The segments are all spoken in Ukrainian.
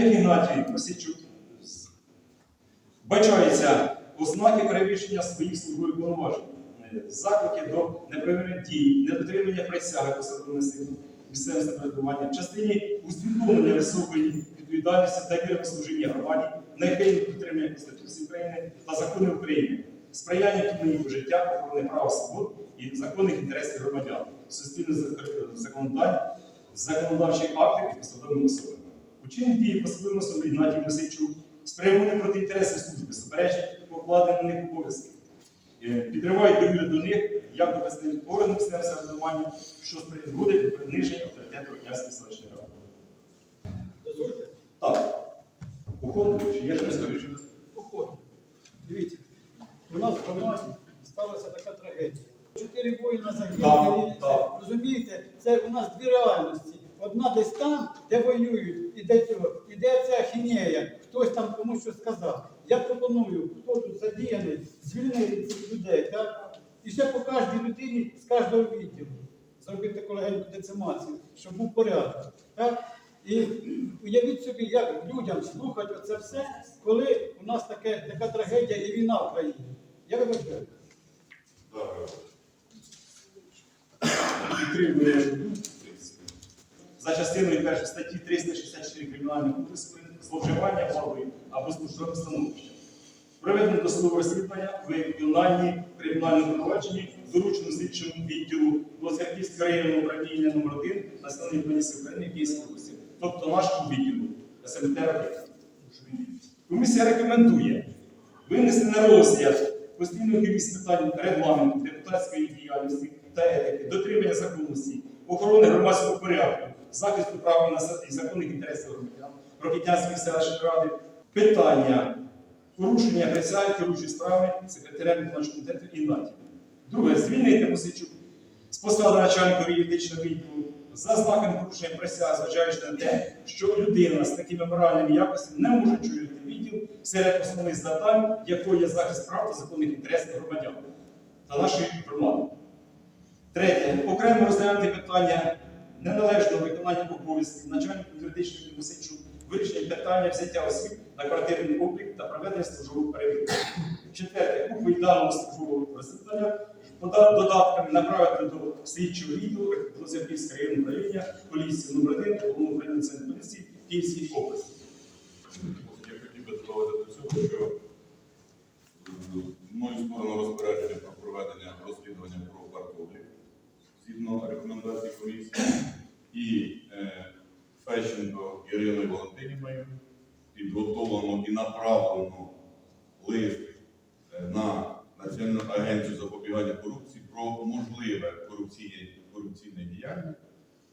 подіях Ігнатій Мосійчук бачаються ознаки перевищення своїх службових повноважень, заклики до непримірних дій, недотримання присяги посадовими силами місцевого самоврядування в частині усвідомлення високої відповідальності та віри служіння громаді, нехайне підтримання Конституції України та законів України, сприяння втіленню життя, охорони права свобод і законних інтересів громадян, законодання, законодавчих актів і посадовими особами. Учинні дії посадовими особи Ігнатій Мосійчук спрямовані проти інтересів служби, на них обов'язки, е, підривають довіру до них як до представників органів місцевого самоврядування, що призводить до приниження авторитету Князької селищної ради. Дозвольте? Так, Уходить, чи є щось? Походу. Дивіться, у нас в громаді сталася така трагедія. Чотири воїна загинули. Розумієте, це у нас дві реальності. Одна десь там, де воюють, і де і де ця ахінея, хтось там комусь щось сказав. Я пропоную, хто тут задіяний, звільнити цих людей, так? І ще по кожній людині з кожного відділу зробити колегеньку децимацію, щоб був порядок. Так? І уявіть собі, як людям слухати оце все, коли у нас таке, така трагедія і війна в країні. Як ви вважаєте? підтримує за частиною першої статті 364 Кримінального кодексу зловживання владою або службовим становищем. Проведено досудове розслідування в виконанні кримінального провадження, доручено слідчому відділу Лозерківського районного управління номер 1 Національної поліції України Київської області, тобто нашому відділу СМТ Комісія рекомендує винести на розгляд постійної комісії з питань регламенту, депутатської діяльності та етики, дотримання законності, охорони громадського порядку, захисту прав і законних інтересів громадян, Рокітянської селищної ради, питання порушення присяги керуючої справи секретаря виконавчого комітету Ігнатів. Друге, звільнити Мосичук з посади начальника юридичного відділу за знаком порушення присяги, зважаючи на те, що людина з такими моральними якостями не може чуяти відділ серед основних завдань, якої є захист прав та законних інтересів громадян та нашої громади. Третє, окремо розглянути питання обов'язків начальника юридичної Мосичук, вирішення питання взяття осіб на квартирний облік та проведення службових перевірок. Четверте, ухваль даного службового розслідування додатками направити до слідчого відділу Лозерківського районного управління поліції номер 1 головного управління Національної поліції Київській області. Я хотів би додати до цього, що е, мною створено розпорядження про проведення розслідування про парковлі згідно рекомендацій комісії. І Фещенко Іриною Валентинівною підготовлено і направлено лист е, на Національну агенцію запобігання корупції про можливе корупційне, корупційне діяння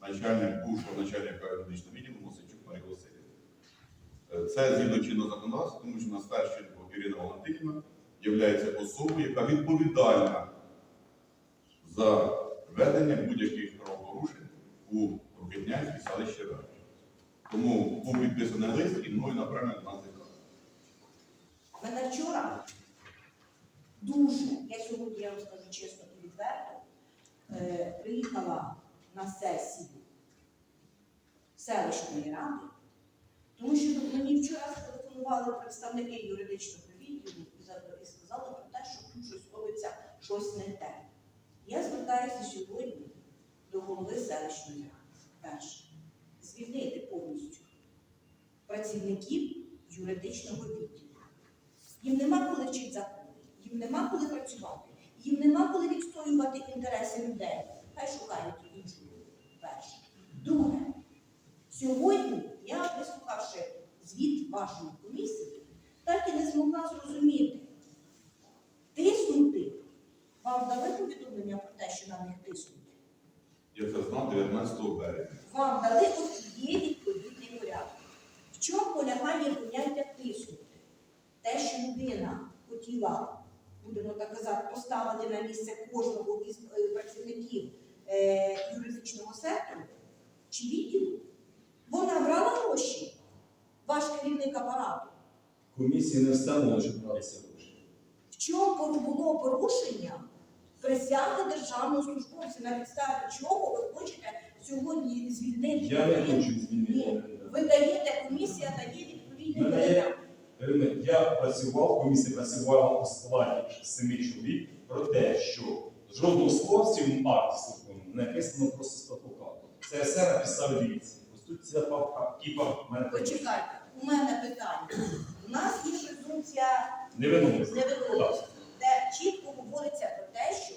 начальник бувшого начальника юридичного відділу Мосичук Марії Васильівни. Е, Це згідно чинного законодавства, тому що Настарченко Ірина Валентинівна є особою, яка відповідальна за ведення будь-яких правопорушень у Рокетнянській селищі Раді. Тому був підписаний лист і мною направлений на ЗК. Мене вчора дуже, я сьогодні я вам скажу чесно і відверто, е, приїхала на сесію селищної ради, тому що мені вчора зателефонували представники юридичного відділу і сказали про те, що тут щось робиться щось не те. Я звертаюся сьогодні до голови селищної ради. Перше, звільнити повністю працівників юридичного відділу. Їм нема коли вчити закони, їм нема коли працювати, їм нема коли відстоювати інтереси людей. Хай шукають іншу. Перше. Друге, сьогодні я, вислухавши звіт вашої комісії, так і не змогла зрозуміти, тиснути. Вам дали повідомлення про те, що на них тиснуть? Я це знав 19 березня. Вам дали є відповідний порядок. В чому полягає поняття тиснути? Те, що людина хотіла, будемо так казати, поставити на місце кожного із е, працівників е, юридичного сектору чи відділу, вона брала гроші, ваш керівник апарату. Комісія не встановила, що бралися гроші. В чому було порушення присяги державного службовця, на підставі чого ви хочете сьогодні звільнити? Я не хочу звільнити. Ви даєте комісія дає відповідні Мене є- Ірина, Я працював, комісія працювала у складі семи чоловік про те, що жодного слова в цьому акті службовому не написано просто статука. Це все на підставі дивіться. Тут папка, кіпа мене Почекайте, у мене питання. У нас є презумпція невинуватість. Де чітко говориться про те, що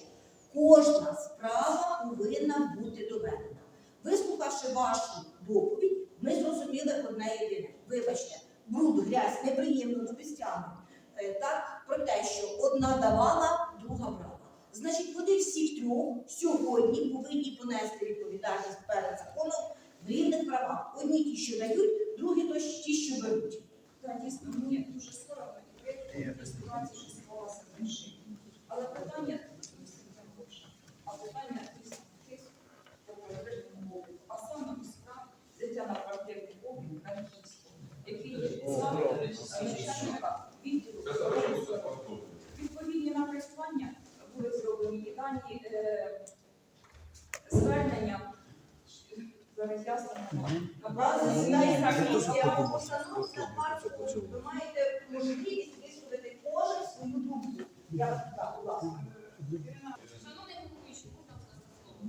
кожна справа повинна бути доведена. Вислухавши вашу доповідь, ми зрозуміли одне єдине. Вибачте, бруд, грязь, неприємно до безтями. Е, Так, про те, що одна давала, друга брала. Значить, вони всі трьох сьогодні повинні понести відповідальність перед законом в рівних правах. Одні ті, що дають, другі ті, що беруть. Так, дійсно, мені дуже соромно і прикро в ситуації, що склалася в Інші. Але питання а питання із тих по передовому обліку, а саме у справ взяття на квартирний облік на Київську, який є підставою начальника відділу. Це зараз буде квартал. Відповідні напрацювання були зроблені і дані е, звернення за роз'ясненням на базі База міністра засідання комісії. комісії, а постановку на ви маєте можливість висловити кожен свою думку. Я так, будь ласка. Шановний головуючий, можна слово?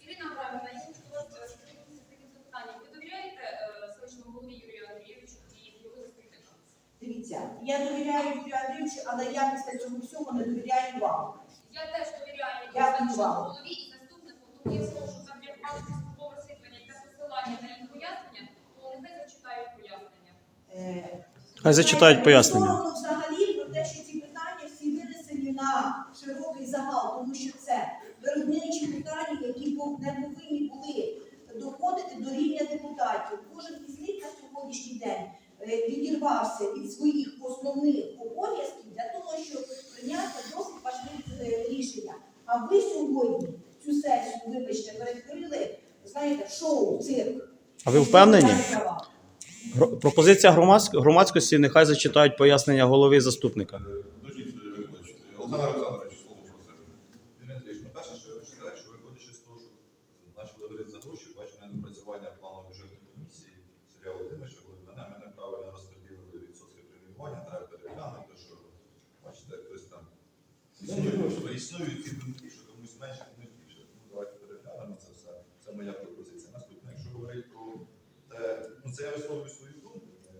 Ірина Абрамівна, я хочу вас звернутися з таким запитанням. Ви довіряєте е, селищному голові Юрію Андрійовичу і його заступникам? Дивіться, я довіряю Юрію Андрійовичу, але я після цього всього не довіряю вам. Я теж довіряю Я селищному вам. голові і заступнику, Хай зачитають пояснення. Взагалі про те, що ці питання всі винесені на широкий загал, тому що це виробничі питання, які не повинні були доходити до рівня депутатів. Кожен із них на сьогоднішній день е, відірвався від своїх основних обов'язків для того, щоб прийняти досить важливі е, рішення. А ви сьогодні цю сесію, вибачте, перетворили, знаєте, шоу цирк. А ви впевнені? Пропозиція громадськ- громадськості нехай зачитають пояснення голови і заступника. Дождіть, Миколаївич. Олександр Олександрович, слово Андрійович, ну перше, що я хочу сказати, що виходячи з того, що почали говорити за гроші, бачимо напрацювання плану бюджетної комісії Сергія Володимировича, коли мене, ми неправильно розподілили відсотки преміювання, треба переглянути, що бачите, хтось там існують, існують ці думки, що комусь менше, комусь більше. Ну, давайте переглянемо це все. Це моя пропозиція. Наступне, якщо говорити про ну це я висловлюю свою думку, я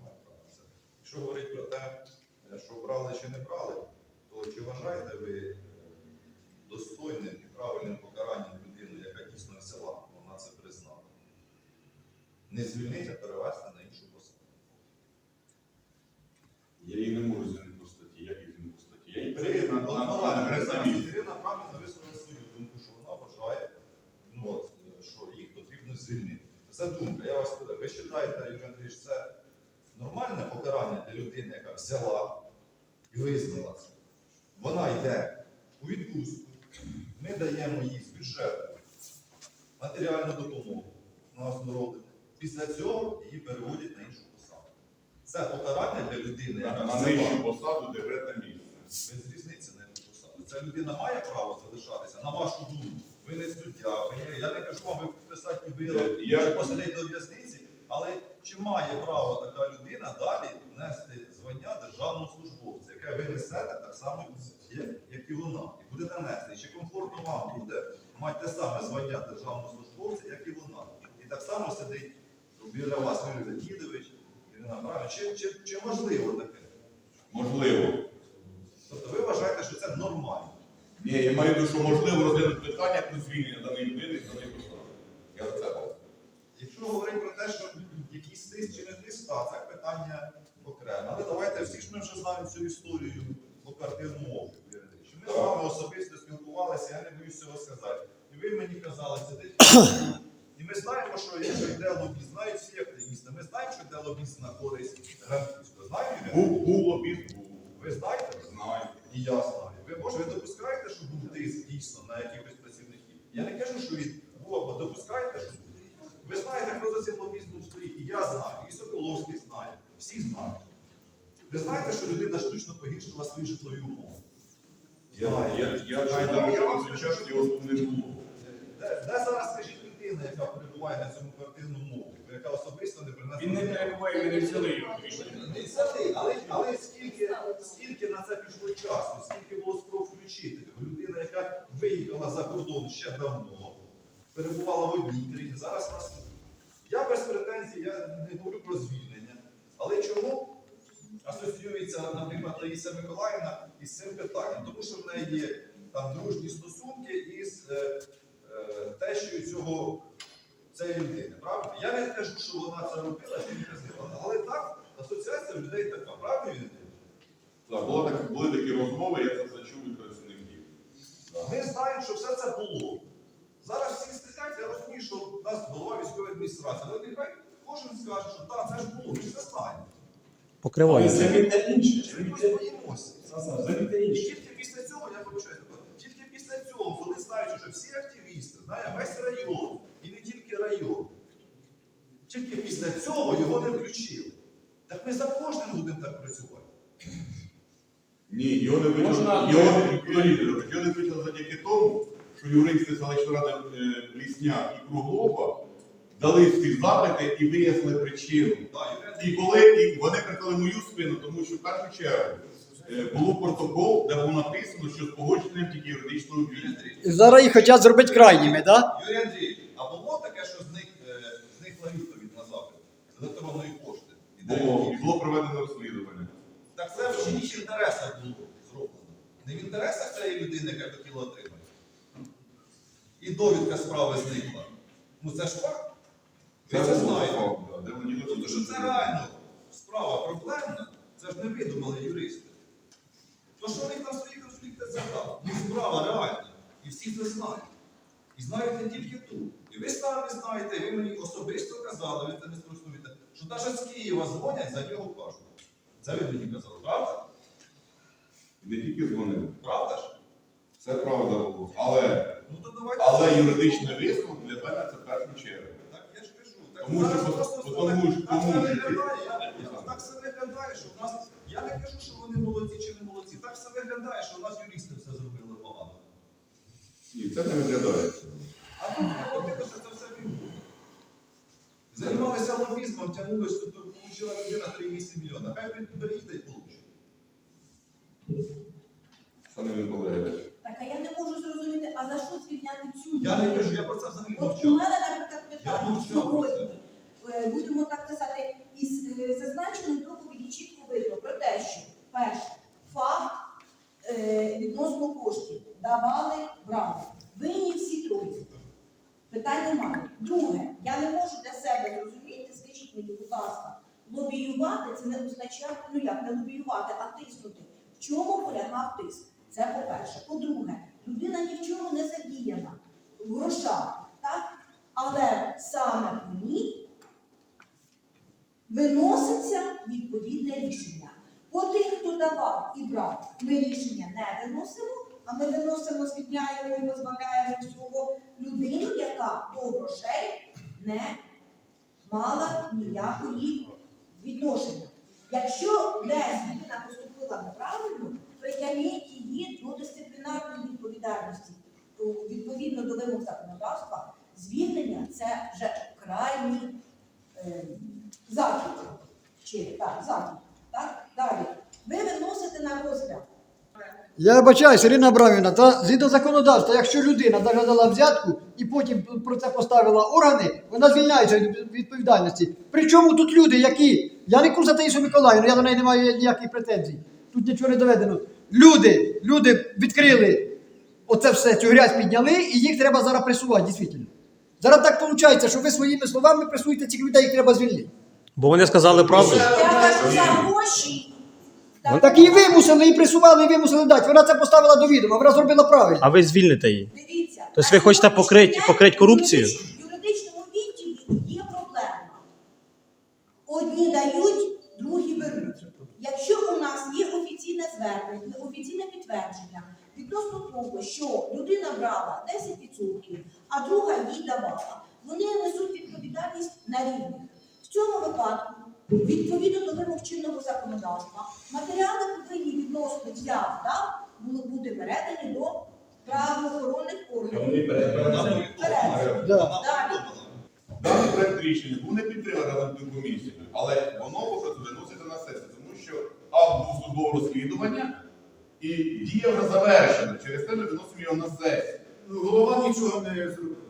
маю це. Якщо говорити про те, е, що брали чи не брали, то чи вважаєте ви е, достойним і правильним покаранням людину, яка дійсно взяла, вона це признала? Не звільнити, а перевести на іншу посаду. Я її не можу звільнити по статті. Як її звільнити по статті? Я її перевірю на ну, на- на на висловила свою думку, що вона вважає, ну, от, що їх потрібно звільнити. Це думка, я вас питаю. Ви вважаєте, Юрій Андрійович, це нормальне покарання для людини, яка взяла і визнала це? Вона йде у відпустку, ми даємо їй з бюджету матеріальну допомогу на оздоровлення. Після цього її переводять на іншу посаду. Це покарання для людини, яка на взяла. нижчу посаду декретне місце. Без різниці на яку посаду. Ця людина має право залишатися, на вашу думку. Ви не суддя, ви я не кажу вам виписати вирок, Е, я- посадити до в'язниці, але чи має право така людина далі нести звання державного службовця, яке ви несете так само, як, як і вона, і будете нести. І чи комфортно вам буде мати те саме звання державного службовця, як і вона. І так само сидить біля вас Юрій Леонідович, Ірина Правильно. Чи, чи, чи можливо таке? Можливо. Тобто ви вважаєте, що це нормально? Ні, я маю в що можливо розглянути питання про звільнення даної людини з даної посади. Я за це говорю. Якщо говорити про те, що якийсь тиск чи не тиск, так, це питання окреме. Але давайте всі ж ми вже знаємо цю історію по квартирному обліку. Андрійович. Ми з вами особисто спілкувалися, я не боюсь цього сказати. І ви мені казали, сидить. І ми знаємо, що якщо йде лобіст, знають всі активісти. Ми знаємо, що йде лобіст на користь Гранківського. Знаєте, Був, був лобіст. Ви знаєте? Знаю. І я знаю. Ви може, ви допускаєте, що був тиск дійсно на якихось працівників? Я не кажу, що він був, або допускаєте, що був. Ви знаєте, хто за цим лобістом стоїть. І я знаю, і Соколовський знає, всі знають. Ви знаєте, що людина штучно погіршила свої житлові умови? Я, я, я там, що час його тут не було. Де, де зараз, скажіть, людина, яка перебуває на цьому квартирному яка яка особисто не принесла. Він не перебуває, ми не взяли його. Не взяли, але, але ще давно, перебувала в одній країні, зараз нас. Я без претензій, я не говорю про звільнення. Але чому асоціюється, наприклад, Таїса Миколаївна із цим питанням? Тому що в неї є там дружні стосунки із е, е, тещою цього цієї людини. Правильно? Я не кажу, що вона це робила, чи не казала. Але так, асоціація людей така, правильно? Так, були такі розмови, я це все чув від працівників. Ми знаємо, що все це було. Зараз всі стихають, я розумію, що у нас голова військової адміністрації. Але нехай кожен скаже, що так, це ж було, ми ж це знаємо. Покриває. замітьте інше. Ми Замітьте боїмося. Саса, замітьте І інше. тільки після цього, я вибачаю, тільки після цього, коли знають, що всі активісти, знає весь район, і не тільки район, тільки після цього його не включили. Так ми за кожним будемо так працювати. Ні, його не Його, вичили завдяки тому, що юристи селищної ради е, Лісня і Круглова дали всі запити і вияснили причину. І коли і вони прикрили мою спину, тому що в першу чергу е, було протокол, де було написано, що з погодженням тільки юридичного І зараз їх хочуть зробити крайніми, так? Юрій Андрійович, а було таке, що зник, е, зникла відповідь на запит з електронної пошти? І Було, було проведено розслідування. Так це в чиїх інтересах було. Не в інтересах цієї людини, яка хотіла отримати. І довідка справи зникла. Ну це ж факт. Ви це знаєте. Тобто, що це реально справа проблемна, це ж не видумали юристи. То що них там свої конфлікти задав? Їх справа реальна. І всі це знають. І знають не тільки тут. І ви самі знаєте, ви мені особисто казали, ви це не спростуєте, що навіть з Києва дзвонять, за нього кажуть. Це ви мені казали, правда? Не тільки дзвонили. Правда ж? Це правда було. Але, Ну то давайте. але юридичний висновок для мене це в першу чергу. Так я ж кажу. Так Тому зараз що- просто тому що- так тому це що- виглядає, я- я- так це виглядає, що в нас. Я не кажу, що вони молодці чи не молодці. Так все виглядає, що в нас юристи все зробили погано. Ні, це не виглядає. А тут подивитися, це все відбулося. Займалися лобізмом, тягнули, що тут отримала людина 3,8 мільйона. Хай приїде і не відповідає. Так, а я не можу зрозуміти, а за що звільняти цю Я не кажу, я про це взагалі От у мене, наприклад, Я питання мовчав сьогодні, е, будемо так казати, із е, зазначеної доповіді чітко видно про те, що перше, факт е, відносно коштів давали, брали. Винні всі троє. Питань немає. Друге, я не можу для себе зрозуміти, скажіть мені, будь ласка, лобіювати це не означає, ну як не лобіювати, а тиснути. В чому полягав тиск? Це по-перше. По-друге, людина ні в чому не задіяна в грошах, так? Але саме по ній виноситься відповідне рішення. По тих, хто давав і брав, ми рішення не виносимо, а ми виносимо, звільняємо і позбавляємо всього людину, яка до грошей не мала ніякої відношення. Якщо десь людина поступила неправильно, притягніть її до дисциплінарної відповідальності. Відповідно до вимог законодавства, звільнення це вже крайній е, захід. Чи так, захід. Так? Далі. Ви виносите на розгляд. Я вибачаюсь, Ірина Абрамівна, та згідно законодавства, якщо людина дала взятку і потім про це поставила органи, вона звільняється від відповідальності. Причому тут люди, які. Я не курс за Таїсу Миколаївну, я до неї не маю ніяких претензій. Тут нічого не доведено. Люди, люди відкрили оце все, цю грязь підняли, і їх треба зараз пресувати, дійсно. Зараз так виходить, що ви своїми словами пресуєте цих людей, їх треба звільнити. Бо вони сказали правду. Ну, Так і вимусили, і пресували, і вимусили дати. Вона це поставила до відома, вона зробила правильно. А ви звільните її. Дивіться. Тобто ви хочете покрити- покрити корупцію? В юридичному відділі є проблема. Одні дають, другі беруть. Якщо у нас є офіційне звернення, офіційне підтвердження відносно того, що людина брала 10%, а друга їй давала, вони несуть відповідальність на рівних. В цьому випадку, відповідно до вимог чинного законодавства, матеріали повинні відносно взяв да, були бути передані до правоохоронних органів. Далі. Даний проект рішення був не підтриманий комісією, але воно процедурі виноситься на сесію, тому що акт був розслідування і дія вже завершена. Через те ми виносимо його на сесію. Голова нічого не зробив.